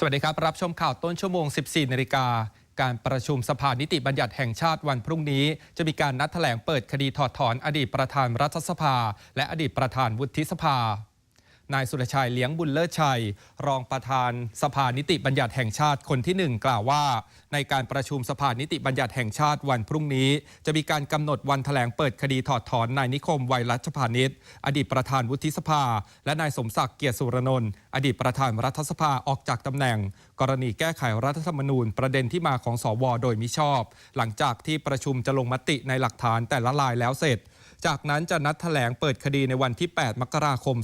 สวัสดีครับ รับชมข่าวต้นชั่วโมง 14 นาฬิกา การประชุมสภานิติบัญญัติแห่งชาติวันพรุ่งนี้ จะมีการนัดแถลงเปิดคดีถอดถอนอดีตประธานรัฐสภา และอดีตประธานวุฒิสภา นายสุรชัยเลี้ยงบุญเลิศชัย รองประธานสภานิติบัญญัติแห่งชาติคนที่หนึ่งกล่าวว่า ในการประชุมสภานิติบัญญัติแห่งชาติวันพรุ่งนี้ จะมีการกำหนดวันแถลงเปิดคดีถอดถอนนายนิคมไวยรัชพานิชอดีตประธานวุฒิสภา และนายสมศักดิ์เกียรติสุรนนท์อดีตประธานรัฐสภาออกจากตำแหน่ง กรณีแก้ไขรัฐธรรมนูญ ประเด็นที่มาของสว โดยมิชอบ หลังจากที่ประชุมจะลงมติในหลักฐานแต่ละลายแล้วเสร็จ จากนั้นจะนัดแถลงเปิดคดีในวันที่ 8 มกราคม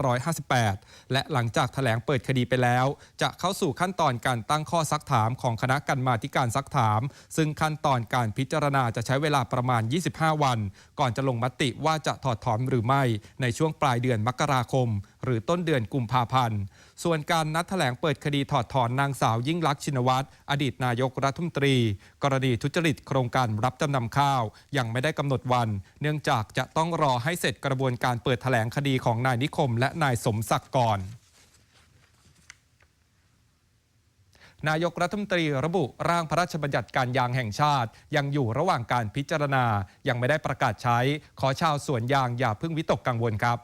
2558 และหลังจากแถลงเปิดคดีไปแล้ว จะเข้าสู่ขั้นตอนการตั้งข้อซักถามของคณะกรรมาการซักถาม ซึ่งขั้นตอนการพิจารณาจะใช้เวลาประมาณ 25 วัน ก่อนจะลงมติว่าจะถอดถอนหรือไม่ในช่วงปลายเดือนมกราคม หรือต้นเดือนกุมภาพันธ์ ส่วนการนัดแถลงเปิดคดีถอดถอนนางสาวยิ่งลักษณ์ชินวัตรอดีตนายกรัฐมนตรี กรณีทุจริตโครงการรับจำนำข้าว ยังไม่ได้กำหนดวัน เนื่องจากจะต้องรอให้เสร็จกระบวนการเปิดแถลงคดีของนายนิคม และนายสมศักดิ์ก่อนนายกรัฐมนตรีระบุร่างพระราชบัญญัติการยางแห่งชาติ ยังอยู่ระหว่างการพิจารณา ยังไม่ได้ประกาศใช้ ขอชาวสวนยางอย่าเพิ่งวิตกกังวลครับ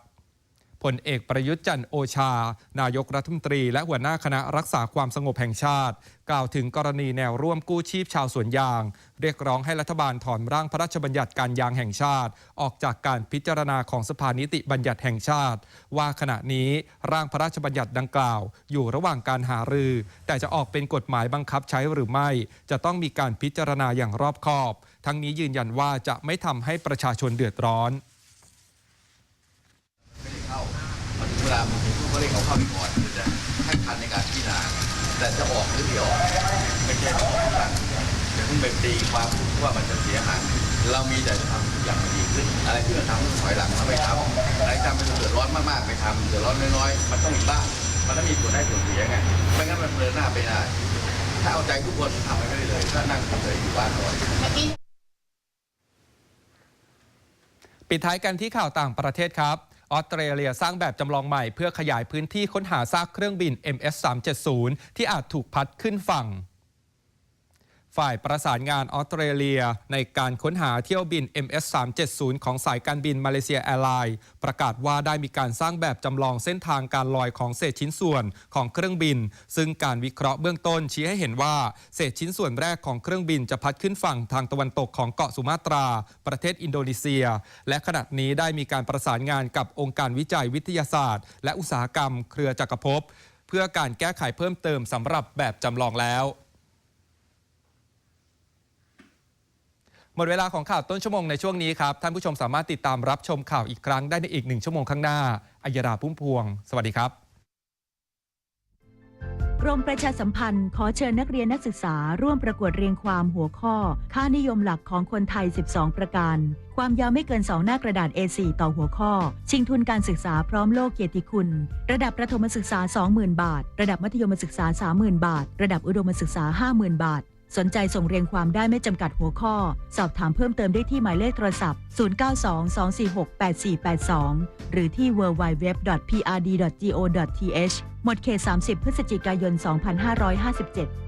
พลเอกประยุทธ์จันทร์โอชา นายกรัฐมนตรี และหัวหน้าคณะรักษาความสงบแห่งชาติ กล่าวถึงกรณีแนวร่วมกู้ชีพชาวสวนยาง เรียกร้องให้รัฐบาลถอนร่างพระราชบัญญัติการยางแห่งชาติ ออกจากการพิจารณาของสภานิติบัญญัติแห่งชาติ ว่าขณะนี้ร่างพระราชบัญญัติดังกล่าว อยู่ระหว่างการหารือ แต่จะออกเป็นกฎหมายบังคับใช้หรือไม่ จะต้องมีการพิจารณาอย่างรอบคอบ ทั้งนี้ยืนยันว่าจะไม่ทำให้ประชาชนเดือดร้อน ไม่ได้เข้า มันเวลาผมพูดก็เรียกเขาเข้าไปก่อนเพื่อจะให้ทันในการพิจารณาแต่จะออกหรือไม่ออกไม่ใช่ออกทุกครั้งอย่าเพิ่งไปตีความว่ามันจะเสียหายเรามีแต่จะทำทุกอย่างให้ดีขึ้น อะไรที่เราทำถอยหลังเราไม่ทำอะไรทำเป็นเดือดร้อนมากๆไปทำเดือดร้อนน้อยๆมันต้องมีบ้างมันต้องมีส่วนได้ส่วนเสียไงไม่งั้นมันเดินหน้าไปได้ถ้าเอาใจทุกคนทำไม่ได้เลยถ้านั่งเฉยอยู่บ้านนอนปิดท้ายกันที่ข่าวต่างประเทศครับ ออสเตรเลียสร้างแบบจำลองใหม่ เพื่อขยายพื้นที่ค้นหาซากเครื่องบิน MS-370 ที่อาจถูกพัดขึ้นฝั่ง ฝ่ายประสานงานออสเตรเลีย ในการค้นหาเที่ยวบิน MS-370 ของสายการบินมาเลเซียแอร์ไลน์ประกาศว่าได้มีการสร้างแบบจำลองเส้นทางการลอยของเศษชิ้นส่วนของเครื่องบิน ซึ่งการวิเคราะห์เบื้องต้นชี้ให้เห็นว่า เศษชิ้นส่วนแรกของเครื่องบินจะพัดขึ้นฝั่งทางตะวันตกของเกาะสุมาตรา ประเทศอินโดนีเซีย และขณะนี้ได้มีการประสานงานกับองค์การวิจัยวิทยาศาสตร์ และอุตสาหกรรม เครือจักรภพเพื่อการแก้ไขเพิ่มเติมสำหรับแบบจำลองแล้ว หมดเวลาของข่าวต้นชั่วโมงในช่วงนี้ครับ ท่านผู้ชมสามารถติดตามรับชมข่าวอีกครั้งได้ในอีกหนึ่งชั่วโมงข้างหน้าอัยราพุ่มพวง สวัสดีครับกรมประชาสัมพันธ์ ขอเชิญนักเรียนนักศึกษาร่วมประกวดเรียงความหัวข้อ ค่านิยมหลักของคนไทย 12 ประการ ความยาวไม่เกิน 2 หน้ากระดาษ A4 ต่อหัวข้อ ชิงทุนการศึกษาพร้อมโลกเกียรติคุณ ระดับประถมศึกษา 20,000 บาท ระดับมัธยมศึกษา 30,000 บาท ระดับอุดมศึกษา 50,000 บาท สนใจส่งเรียงความได้ไม่จำกัดหัวข้อ สอบถามเพิ่มเติมได้ที่หมายเลขโทรศัพท์ 0922468482 หรือที่ www.prd.go.th หมดเขต 30 พฤศจิกายน 2557